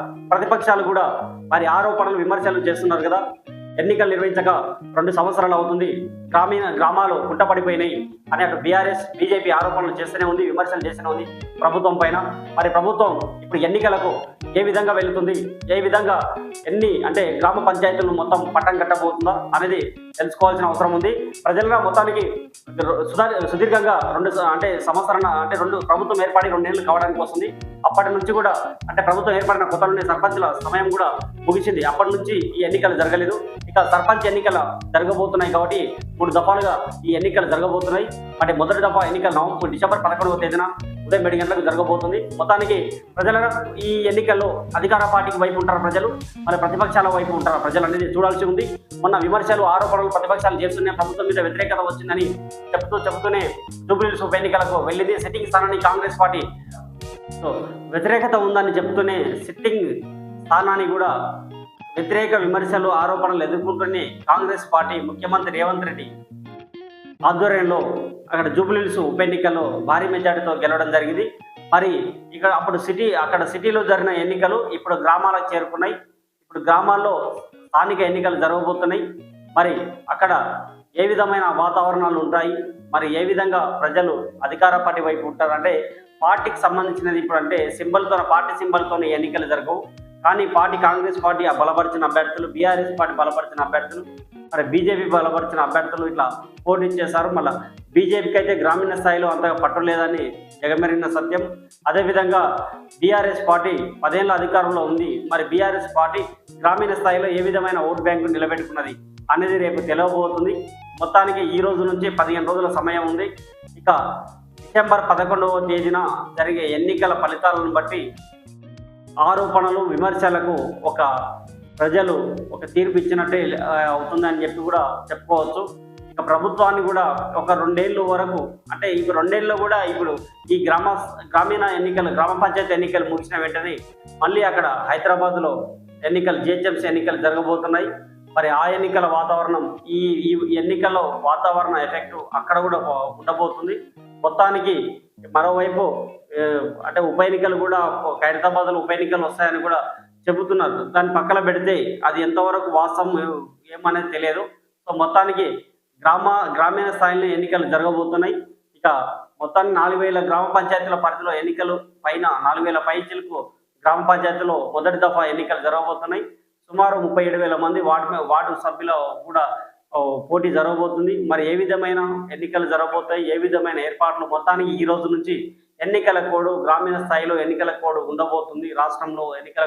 ప్రతిపక్షాలు కూడా మరి ఆరోపణలు విమర్శలు చేస్తున్నారు కదా. ఎన్నికలు నిర్వహించక రెండు సంవత్సరాలు అవుతుంది. గ్రామీణ గ్రామాలు పుట్టపడిపోయినాయి అనే అటు బీఆర్ఎస్ బీజేపీ ఆరోపణలు చేస్తూనే ఉంది విమర్శలు చేస్తూనే ఉంది. ప్రభుత్వం పైన. మరి ప్రభుత్వం ఇప్పుడు ఎన్నికలకు ఏ విధంగా వెళుతుంది? ఏ విధంగా ఎన్ని అంటే గ్రామ పంచాయతీలను మొత్తం పట్టం కట్టబోతుందా అనేది తెలుసుకోవాల్సిన అవసరం ఉంది. ప్రజలుగా మొత్తానికి సుధా- సుదీర్ఘంగా రెండు స- అంటే సంవత్సరం అంటే రెండు ప్రభుత్వం ఏర్పడి రెండేళ్ళు కావడానికి వస్తుంది. అప్పటి నుంచి కూడా అంటే ప్రభుత్వం ఏర్పడిన కొత్తలోనే సర్పంచ్ల సమయం కూడా ముగిసింది. అప్పటి నుంచి ఈ ఎన్నికలు జరగలేదు. ఇక సర్పంచ్ ఎన్నికలు జరగబోతున్నాయి కాబట్టి మూడు దఫాలుగా ఈ ఎన్నికలు జరగబోతున్నాయి. అంటే మొదటి దఫా ఎన్నికలు నవంబర్ డిసెంబర్ పదకొండవ తేదీన ఉదయం ఏడు గంటలకు జరగబోతుంది. మొత్తానికి ప్రజల ఈ ఎన్నికల్లో అధికార పార్టీకి వైపు ఉంటారు ప్రజలు మరి ప్రతిపక్షాల వైపు ఉంటారు ప్రజలు అనేది చూడాల్సి ఉంది. మొన్న విమర్శలు ఆరోపణలు ప్రతిపక్షాలు చేస్తున్నాయి ప్రభుత్వం మీద వ్యతిరేకత వచ్చిందని చెప్తూ చెప్తూనే జూబ్లీస్ ఉప ఎన్నికలకు వెళ్ళింది. సిట్టింగ్ స్థానాన్ని కాంగ్రెస్ పార్టీ. సో వ్యతిరేకత ఉందని చెప్తూనే సిట్టింగ్ స్థానాన్ని కూడా వ్యతిరేక విమర్శలు ఆరోపణలు ఎదుర్కొంటూనే కాంగ్రెస్ పార్టీ ముఖ్యమంత్రి రేవంత్ రెడ్డి ఆధ్వర్యంలో అక్కడ జూబ్లీహిల్స్ ఉప ఎన్నికల్లో భారీ మెజార్టీతో గెలవడం జరిగింది. మరి ఇక్కడ అప్పుడు సిటీ అక్కడ సిటీలో జరిగిన ఎన్నికలు ఇప్పుడు గ్రామాలకు చేరుకున్నాయి. ఇప్పుడు గ్రామాల్లో స్థానిక ఎన్నికలు జరగబోతున్నాయి. మరి అక్కడ ఏ విధమైన వాతావరణాలు ఉంటాయి? మరి ఏ విధంగా ప్రజలు అధికార పార్టీ వైపు ఉంటారంటే పార్టీకి సంబంధించినది ఇప్పుడు అంటే సింబల్తో పార్టీ సింబల్తో ఎన్నికలు జరగవు. కానీ పార్టీ కాంగ్రెస్ పార్టీ బలపరిచిన అభ్యర్థులు బీఆర్ఎస్ పార్టీ బలపరిచిన అభ్యర్థులు మరి బీజేపీ బలపరిచిన అభ్యర్థులు ఇట్లా పోటీ చేశారు. మళ్ళీ బీజేపీకి అయితే గ్రామీణ స్థాయిలో అంతగా పట్టలేదని జగమెరిగిన సత్యం. అదేవిధంగా బీఆర్ఎస్ పార్టీ పదేళ్ళ అధికారంలో ఉంది. మరి బీఆర్ఎస్ పార్టీ గ్రామీణ స్థాయిలో ఏ విధమైన ఓటు బ్యాంకు నిలబెట్టుకున్నది అనేది రేపు తెలియబోతుంది మొత్తానికి ఈ రోజు నుంచి పదిహేను రోజుల సమయం ఉంది. ఇక డిసెంబర్ పదకొండవ తేదీన జరిగే ఎన్నికల ఫలితాలను బట్టి ఆరోపణలు విమర్శలకు ఒక ప్రజలు ఒక తీర్పు ఇచ్చినట్టే అవుతుందని చెప్పి కూడా చెప్పుకోవచ్చు. ఇక ప్రభుత్వాన్ని కూడా ఒక రెండేళ్ళు వరకు అంటే ఈ రెండేళ్ళు కూడా ఇప్పుడు ఈ గ్రామ గ్రామీణ ఎన్నికలు గ్రామ పంచాయతీ ఎన్నికలు ముగిసిన వెంటనే మళ్ళీ అక్కడ హైదరాబాద్లో ఎన్నికలు జిహెచ్ఎంసీ ఎన్నికలు జరగబోతున్నాయి. మరి ఆ ఎన్నికల వాతావరణం ఈ ఈ ఎన్నికల్లో వాతావరణ ఎఫెక్ట్ అక్కడ కూడా ఉండబోతుంది. మొత్తానికి మరోవైపు అంటే ఉప ఎన్నికలు కూడా ఒక ఉప ఎన్నికలు వస్తాయని కూడా చెబుతున్నారు. దాన్ని పక్కన పెడితే అది ఎంతవరకు వాస్తవం ఏమనేది తెలియదు. సో మొత్తానికి గ్రామ గ్రామీణ స్థాయిలో ఎన్నికలు జరగబోతున్నాయి. ఇక మొత్తానికి నాలుగు వేల గ్రామ పంచాయతీల పరిధిలో ఎన్నికలు పైన నాలుగు వేల పైచీలకు గ్రామ పంచాయతీలో మొదటి దఫా ఎన్నికలు జరగబోతున్నాయి. సుమారు ముప్పై ఏడు వేల మంది వార్డు వార్డు సభ్యుల కూడా పోటీ జరగబోతుంది. మరి ఏ విధమైన ఎన్నికలు జరగబోతాయి? ఏ విధమైన ఏర్పాట్లు మొత్తానికి ఈ రోజు నుంచి ఎన్నికల కోడ్ గ్రామీణ స్థాయిలో ఎన్నికల కోడ్ ఉండబోతుంది. రాష్ట్రంలో ఎన్నికల